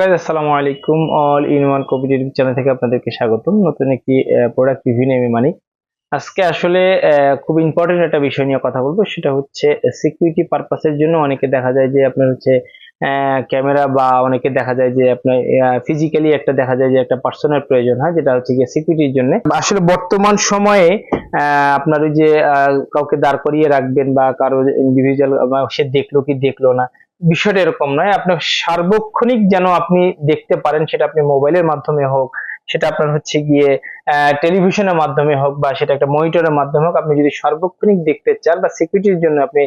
guys, আসসালামু আলাইকুম all in one competitive channel থেকে আপনাদেরকে স্বাগতম। নতুন একটি প্রোডাক্ট রিভিউ নিয়ে আমি মানিক। আজকে আসলে খুব ইম্পর্টেন্ট একটা বিষয় নিয়ে কথা বলব। সেটা হচ্ছে সিকিউরিটি পারপাসের জন্য অনেকে দেখা যায় যে আপনার হচ্ছে ক্যামেরা বা অনেকে দেখা যায় যে আপনার ফিজিক্যালি একটা দেখা যায় যে একটা পার্সনের প্রয়োজন হয়, যেটা হচ্ছে গিয়ে সিকিউরিটির জন্য। আসলে বর্তমান সময়ে আপনার ওই যে কাউকে দাঁড় করিয়ে রাখবেন বা কারও ইন্ডিভিজুয়াল সে দেখল কি দেখল না, বিষয়টা এরকম নয়। আপনার সার্বক্ষণিক যেন আপনি দেখতে পারেন, সেটা আপনি মোবাইলের মাধ্যমে হোক সেটা আপনার হচ্ছে গিয়ে টেলিভিশনের মাধ্যমে হোক বা সেটা একটা মনিটরের মাধ্যমে হোক, আপনি যদি সার্বক্ষণিক দেখতে চান বা সিকিউরিটির জন্য আপনি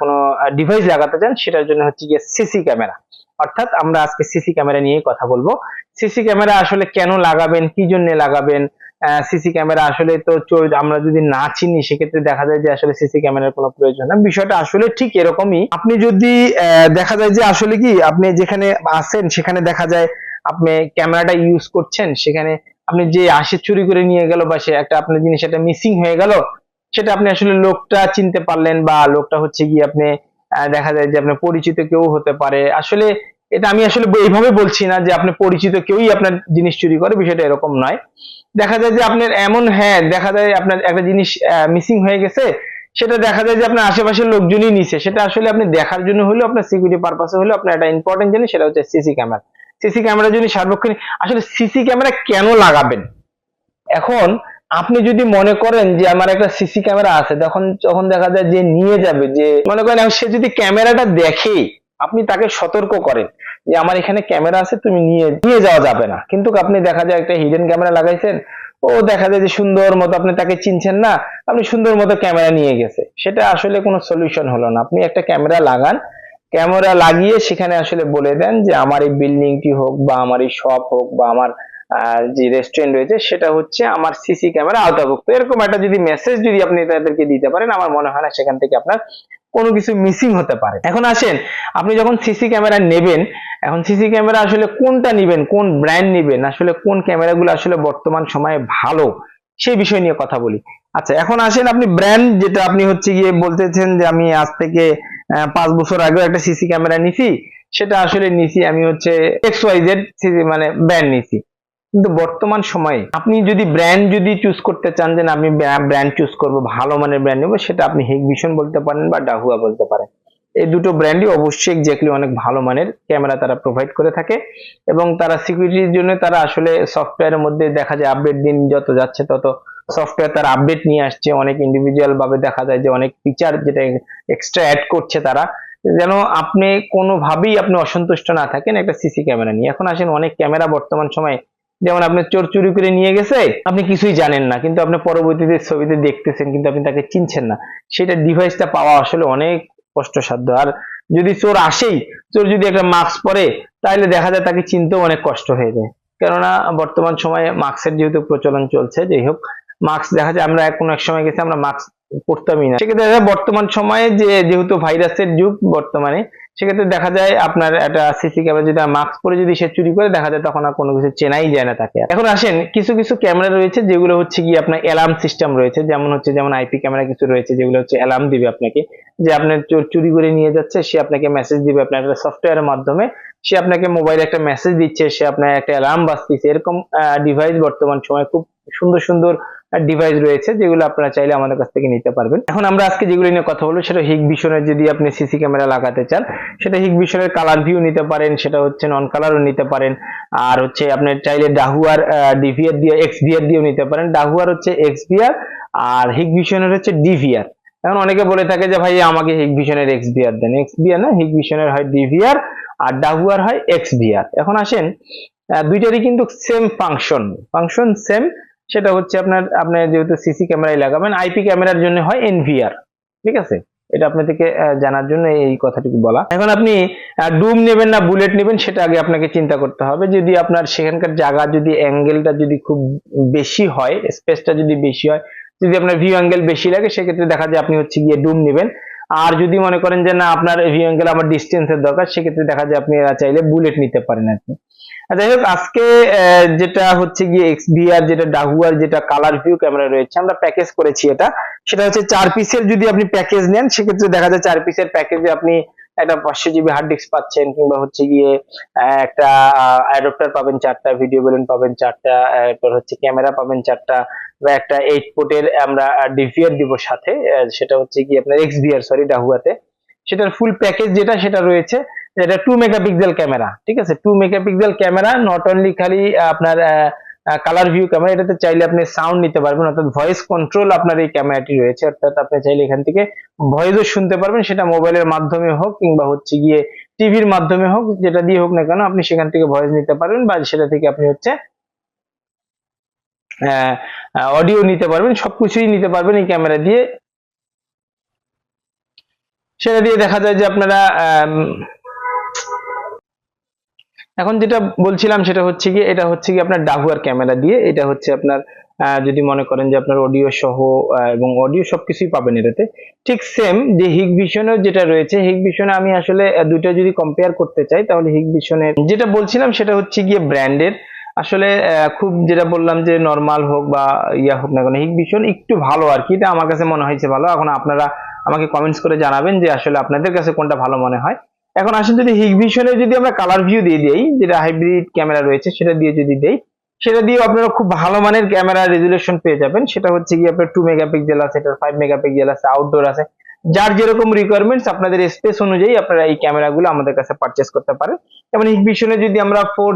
কোনো ডিভাইস লাগাতে চান, সেটার জন্য হচ্ছে গিয়ে সিসি ক্যামেরা অর্থাৎ আমরা আজকে সিসি ক্যামেরা নিয়ে কথা বলব। সিসি ক্যামেরা আসলে কেন লাগাবেন, কি জন্য লাগাবেন? সিসি ক্যামেরা আসলে তো আমরা যদি না চিনি, সেক্ষেত্রে দেখা যায় যে আসলে সিসি ক্যামেরার কোনো প্রয়োজন না। বিষয়টা আসলে ঠিক এরকমই। আপনি যদি দেখা যায় যে আসলে কি, আপনি যেখানে আছেন, সেখানে দেখা যায় আপনি ক্যামেরাটা ইউজ করছেন, সেখানে আপনি যে আসে চুরি করে নিয়ে গেল বা সে একটা আপনার জিনিস একটা মিসিং হয়ে গেল, সেটা আপনি আসলে লোকটা চিনতে পারলেন বা লোকটা হচ্ছে গিয়ে আপনি দেখা যায় যে আপনার পরিচিত কেউ হতে পারে। আসলে এটা আমি আসলে এইভাবে বলছি না যে আপনি পরিচিত কেউই আপনার জিনিস চুরি করে, বিষয়টা এরকম নয়। দেখা যায় যে আপনার এমন হ্যাঁ দেখা যায় আপনার একটা জিনিস মিসিং হয়ে গেছে, সেটা দেখা যায় যে আপনার আশেপাশের লোকজনই নিছে। সেটা আসলে আপনি দেখার জন্য হলেও, আপনার সিকিউরিটি পারপাসে হলেও আপনার একটা ইম্পর্টেন্ট জিনিস, সেটা হচ্ছে সিসি ক্যামেরা সিসি ক্যামেরা যদি সার্বক্ষণিক, আসলে সিসি ক্যামেরা কেন লাগাবেন? এখন আপনি যদি মনে করেন যে আমার একটা সিসি ক্যামেরা আছে, তখন যখন দেখা যায় যে নিয়ে যাবে, যে মনে করেন সে যদি ক্যামেরাটা দেখে, আপনি তাকে সতর্ক করেন যে আমার এখানে ক্যামেরা আছে, তুমি নিয়ে নিয়ে যাওয়া যাবে না। কিন্তু আপনি দেখা যায় একটা হিডেন ক্যামেরা লাগাইছেন, ও দেখা যায় যে সুন্দর মতো আপনি তাকে চিনছেন না, আপনি সুন্দর মতো ক্যামেরা নিয়ে গেছে। সেটা আসলে কোনো সলিউশন হলো না। আপনি একটা ক্যামেরা লাগান ক্যামেরা লাগিয়ে সেখানে আসলে বলে দেন যে আমার এই বিল্ডিংটি হোক বা আমার এই শপ হোক বা আমার যে রেস্টুরেন্ট রয়েছে সেটা হচ্ছে আমার সিসি ক্যামেরা আওতাভুক্ত। এরকম একটা যদি মেসেজ যদি আপনি তাদেরকে দিতে পারেন, আমার মনে হয় না সেখান থেকে আপনার কোনো কিছু মিসিং হতে পারে। এখন আসেন, আপনি যখন সিসি ক্যামেরা নেবেন, এখন সিসি ক্যামেরা আসলে কোনটা নেবেন, কোন ব্র্যান্ড নেবেন, আসলে কোন ক্যামেরাগুলো আসলে বর্তমান সময়ে ভালো, সেই বিষয় নিয়ে কথা বলি। আচ্ছা এখন আসেন আপনি ব্র্যান্ড যেটা আপনি হচ্ছে গিয়ে বলতেছেন যে আমি আজ থেকে পাঁচ বছর আগেও একটা সিসি ক্যামেরা নিছি। সেটা আসলে নিছি আমি হচ্ছে এক্স ওয়াই জেড মানে ব্র্যান্ড নিছি। কিন্তু বর্তমান সময়ে আপনি যদি ব্র্যান্ড যদি চুজ করতে চান যে আমি ব্র্যান্ড চুজ করব, ভালো মানের ব্র্যান্ড নেব, সেটা আপনি হিগভিশন বলতে পারেন বা ডাহুয়া বলতে পারেন। এই দুটো ব্র্যান্ডই অবশ্যই এক্স্যাক্টলি অনেক ভালো মানের ক্যামেরা তারা প্রোভাইড করে থাকে এবং তারা সিকিউরিটির জন্য তারা আসলে সফটওয়্যারের মধ্যে দেখা যায় আপডেট দিন যত যাচ্ছে তত সফটওয়্যার তারা আপডেট নিয়ে আসছে, অনেক ইন্ডিভিজুয়াল ভাবে দেখা যায় যে অনেক ফিচার যেটা এক্সট্রা অ্যাড করছে তারা। যেন আপনি কোনোভাবেই আপনি অসন্তুষ্ট না থাকেন একটা সিসি ক্যামেরা নিয়ে। এখন আসেন অনেক ক্যামেরা বর্তমান সময়ে, যেমন আপনি চোর চুরি করে নিয়ে গেছে, আপনি কিছুই জানেন না, কিন্তু আপনি পরবর্তীতে ছবিতে দেখতেছেন, কিন্তু আপনি তাকে চিনছেন না। সেটা ডিভাইসটা পাওয়া আসলে অনেক কষ্টসাধ্য। আর যদি চোর আসেই, চোর যদি একটা মাস্ক পরে তাহলে দেখা যায় তাকে চিনতেও অনেক কষ্ট হয়ে যায়। কেননা বর্তমান সময়ে মাস্কের যেহেতু প্রচলন চলছে, যাই হোক মাস্ক দেখা যায়, আমরা কোনো এক সময় গেছি, আমরা মাস্ক পরতামই না। সেক্ষেত্রে দেখা বর্তমান সময়ে যে, যেহেতু ভাইরাসের যুগ বর্তমানে, সেক্ষেত্রে দেখা যায় আপনার একটা সিসি ক্যামেরা যদি মাস্ক পরে যদি সে চুরি করে, দেখা যায় তখন আর কোনো কিছু চেনাই যায় না তাকে। এখন আসেন, কিছু কিছু ক্যামেরা রয়েছে যেগুলো হচ্ছে কি আপনার অ্যালার্ম সিস্টেম রয়েছে, যেমন হচ্ছে যেমন আইপি ক্যামেরা কিছু রয়েছে যেগুলো হচ্ছে অ্যালার্ম দিবে আপনাকে, যে আপনার চোর চুরি করে নিয়ে যাচ্ছে, সে আপনাকে মেসেজ দিবে আপনার একটা সফটওয়্যারের মাধ্যমে, সে আপনাকে মোবাইলে একটা মেসেজ দিচ্ছে, সে আপনার একটা অ্যালার্ম বাজতেছে, এরকম ডিভাইস বর্তমান সময় খুব সুন্দর সুন্দর ডিভাইস রয়েছে যেগুলো আপনারা চাইলে আমাদের কাছ থেকে নিতে পারবেন। এখন আমরা আজকে যেগুলো নিয়ে কথা বলব সেটা হিগ ভিশনের যদি আপনি সিসি ক্যামেরা লাগাতে চান, সেটা হিগ ভিশনের কালার ভিউ নিতে পারেন, সেটা হচ্ছে নন কালারও নিতে পারেন। আর হচ্ছে আপনি চাইলে ডাহুয়ার ডিভিআর দিয়ে এক্স ভিআর দিয়েও নিতে পারেন। ডাহুয়ার হচ্ছে এক্স ভিআর আর হিগ ভিশনের হচ্ছে ডিভিআর এখন অনেকে বলে থাকে যে, ভাই, আমাকে হিগ ভিশনের এক্স ভিআর দেন। এক্স ভিআর না, হিগ ভিশনের হয় ডিভিআর আর ডাহুয়ার হয় এক্স ভিআর এখন আসেন দুইটারই কিন্তু সেম ফাংশন ফাংশন সেম সেটা হচ্ছে আপনার আপনার যেহেতু সিসি ক্যামেরায় লাগাবেন আইপি ক্যামেরার জন্য হয় এনভিআর ঠিক আছে? এটা আপনাদেরকে জানার জন্য এই কথাটুকু বলা। এখন আপনি ডুম নেবেন না বুলেট নেবেন, সেটা আগে আপনাকে চিন্তা করতে হবে। যদি আপনার সেখানকার জায়গা, যদি অ্যাঙ্গেলটা যদি খুব বেশি হয় স্পেসটা যদি বেশি হয়, যদি আপনার ভিউ অ্যাঙ্গেল বেশি লাগে, সেক্ষেত্রে দেখা যায় আপনি হচ্ছে গিয়ে ডুম নেবেন। আর যদি মনে করেন যে না, আপনার ভিউ অ্যাঙ্গেল আমার ডিস্টেন্সের দরকার, সেক্ষেত্রে দেখা যায় আপনি চাইলে বুলেট নিতে পারেন আর যাই হোক, আজকে যেটা হচ্ছে গিয়ে এক্সভিআর যেটা ডাহুয়ার যেটা কালার ভিউ ক্যামেরা রয়েছে, আমরা প্যাকেজ করেছি এটা। সেটা হচ্ছে চার পিসের যদি আপনি প্যাকেজ নেন, সেক্ষেত্রে দেখা যায় চার পিসের প্যাকেজে আপনি একটা পাঁচশো জিবি হার্ড ডিস্ক পাচ্ছেন কিংবা হচ্ছে গিয়ে একটা অ্যাডাপ্টার পাবেন চারটা ভিডিও বেলুন পাবেন চারটা এরপর হচ্ছে ক্যামেরা পাবেন চারটা, বা একটা এইট পোর্টের আমরা ডিভিআর দিব সাথে সেটা হচ্ছে কি আপনার এক্সভিআর সরি ডাহুয়াতে সেটার ফুল প্যাকেজ যেটা, সেটা রয়েছে এটা টু মেগাপিক্সেল ক্যামেরা ঠিক আছে? Two megapixel camera not only খালি আপনার কালার ভিউ ক্যামেরা এটাতে চাইলে আপনি সাউন্ড নিতে পারবেন, অর্থাৎ ভয়েস কন্ট্রোল আপনার এই ক্যামেরাটি রয়েছে। অর্থাৎ আপনি চাইলে এখান থেকে ভয়েসও শুনতে পারবেন, সেটা মোবাইলের মাধ্যমে হোক কিংবা হচ্ছে গিয়ে টিভির মাধ্যমে হোক, যেটা দিয়ে হোক না কেন, আপনি সেখান থেকে ভয়েস নিতে পারবেন বা সেটা থেকে আপনি হচ্ছে অডিও নিতে পারবেন, সবকিছুই নিতে পারবেন এই ক্যামেরা দিয়ে। সেটা দিয়ে দেখা যায় যে আপনারা এখন যেটা বলছিলাম সেটা হচ্ছে কি এটা হচ্ছে কি আপনার ডাহুয়ার ক্যামেরা দিয়ে, এটা হচ্ছে আপনার যদি মনে করেন যে আপনার অডিও সহ এবং অডিও সবকিছুই পাবেন এটাতে। ঠিক সেম যে হিগ ভিশনের যেটা রয়েছে হিগ ভিশনে আমি আসলে দুইটা যদি কম্পেয়ার করতে চাই, তাহলে হিগ ভিশনের যেটা বলছিলাম সেটা হচ্ছে গিয়ে ব্র্যান্ডের আসলে খুব যেটা বললাম যে নর্মাল হোক বা ইয়া হোক না কেন হিগ ভিশন একটু ভালো আর কি, এটা আমার কাছে মনে হয়েছে ভালো। এখন আপনারা আমাকে কমেন্টস করে জানাবেন যে আসলে আপনাদের কাছে কোনটা ভালো মনে হয়। এখন আসেন যদি হিগ ভিশনে যদি আমরা কালার ভিউ দিয়ে দিই, যেটা হাইব্রিড ক্যামেরা রয়েছে, সেটা দিয়ে যদি দেই, সেটা দিয়ে আপনারা খুব ভালো মানের ক্যামেরা রেজুলেশন পেয়ে যাবেন। সেটা হচ্ছে কি আপনার টু মেগাপিক্সেল আছে এটা ফাইভ মেগাপিক্সেল আছে আউটডোর আছে। যার যেরকম রিকোয়ারমেন্টস আপনাদের স্পেস অনুযায়ী আপনারা এই ক্যামেরাগুলো আমাদের কাছে পারচেস করতে পারেন। যেমন হিগভিশনে যদি আমরা ফোর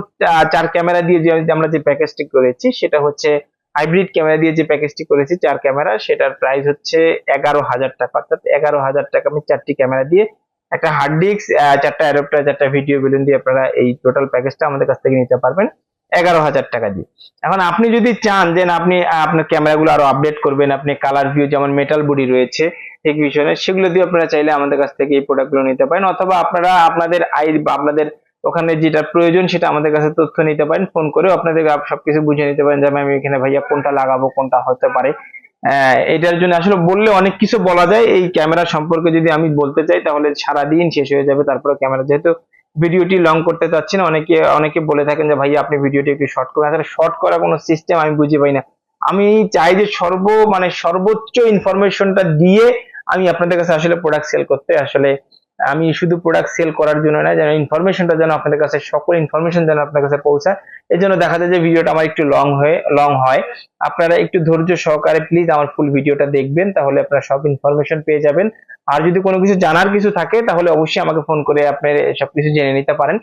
চার ক্যামেরা দিয়ে যে আমরা যে প্যাকেজটি করেছি, সেটা হচ্ছে হাইব্রিড ক্যামেরা দিয়ে যে প্যাকেজটি করেছি, চার ক্যামেরা সেটার প্রাইস হচ্ছে এগারো হাজার টাকা। অর্থাৎ এগারো হাজার টাকা আমি চারটি ক্যামেরা দিয়ে একটা হার্ড ডিস্ক চারটা অ্যাডাপ্টার চারটা ভিডিও বেলুন দিয়ে আপনারা এই টোটাল প্যাকেজটা আমাদের কাছ থেকে নিতে পারবেন এগারো হাজার টাকা দিয়ে। এখন আপনি যদি চান যে আপনি আপনার ক্যামেরাগুলো আরও আপডেট করবেন, আপনি কালার ভিউ যেমন মেটাল বডি রয়েছে টেকভিশনে সেগুলো দিয়ে আপনারা চাইলে আমাদের কাছ থেকে এই প্রোডাক্টগুলো নিতে পারেন, অথবা আপনারা আপনাদের আই আপনাদের ওখানে যেটা প্রয়োজন সেটা আমাদের কাছে তথ্য নিতে পারেন ফোন করেও আপনাদের সবকিছু বুঝে নিতে পারেন যে আমি এখানে ভাইয়া কোনটা লাগাবো, কোনটা হতে পারে। এটার জন্য আসলে বললে অনেক কিছু বলা যায়। এই ক্যামেরা সম্পর্কে যদি আমি বলতে চাই, তাহলে সারা দিন শেষ হয়ে যাবে। তারপরে ক্যামেরা, যেহেতু ভিডিওটি লং করতে চাচ্ছি না, অনেকে অনেকে বলে থাকেন যে, ভাই, আপনি ভিডিওটি একটু শর্ট করুন। আসলে শর্ট করা কোনো সিস্টেম আমি বুঝি পাই না। আমি চাই যে, সর্ব মানে সর্বোচ্চ ইনফরমেশনটা দিয়ে আমি আপনাদের কাছে আসলে প্রোডাক্ট সেল করতে, আসলে আমি শুধু প্রোডাক্ট সেল করার জন্য না যেন ইনফরমেশনটা যেন আপনাদের কাছে, সকল ইনফরমেশন যেন আপনার কাছে পৌঁছায়। এই জন্য দেখা যায় যে ভিডিওটা আমার একটু লং হয়ে লং হয়। আপনারা একটু ধৈর্য সহকারে প্লিজ আমার ফুল ভিডিওটা দেখবেন, তাহলে আপনারা সব ইনফরমেশন পেয়ে যাবেন। আর যদি কোনো কিছু জানার কিছু থাকে, তাহলে অবশ্যই আমাকে ফোন করে আপনি সবকিছু জেনে নিতে পারেন।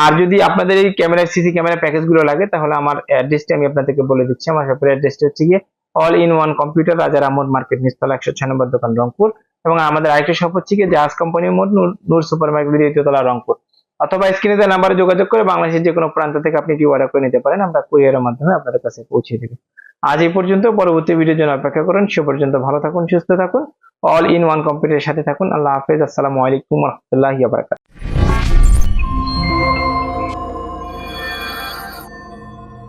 আর যদি আপনাদের এই ক্যামেরা সিসি ক্যামেরা প্যাকেজগুলো লাগে, তাহলে আমার অ্যাড্রেসটি আমি আপনাদেরকে বলে দিচ্ছি। আমার শপের অ্যাড্রেসটা হচ্ছে গিয়ে অল ইন ওয়ান কম্পিউটার রাজার আহমদ মার্কেট নিস্তলা একশো ছয় নম্বর দোকান, রংপুর। এবং আমাদের আরেকটা শপ হচ্ছে কি জাহাজ কোম্পানির মোড় নূর- সুপার মার্কেট দ্বিতীয়তলা রংপুর। অথবা স্ক্রিনে দেওয়া নাম্বারে যোগাযোগ করে বাংলাদেশের যে কোনো প্রান্ত থেকে আপনি কি অর্ডার করে নিতে পারেন, আমরা কুরিয়ারের মাধ্যমে আপনাদের কাছে পৌঁছে দেব। আজ এই পর্যন্ত, পরবর্তী ভিডিওর জন্য অপেক্ষা করুন, সে পর্যন্ত ভালো থাকুন, সুস্থ থাকুন অল ইন ওয়ান কম্পিউটারের সাথে থাকুন, আল্লাহ হাফেজ, আসসালামু আলাইকুম রহমতুল্লাহ বারাকাত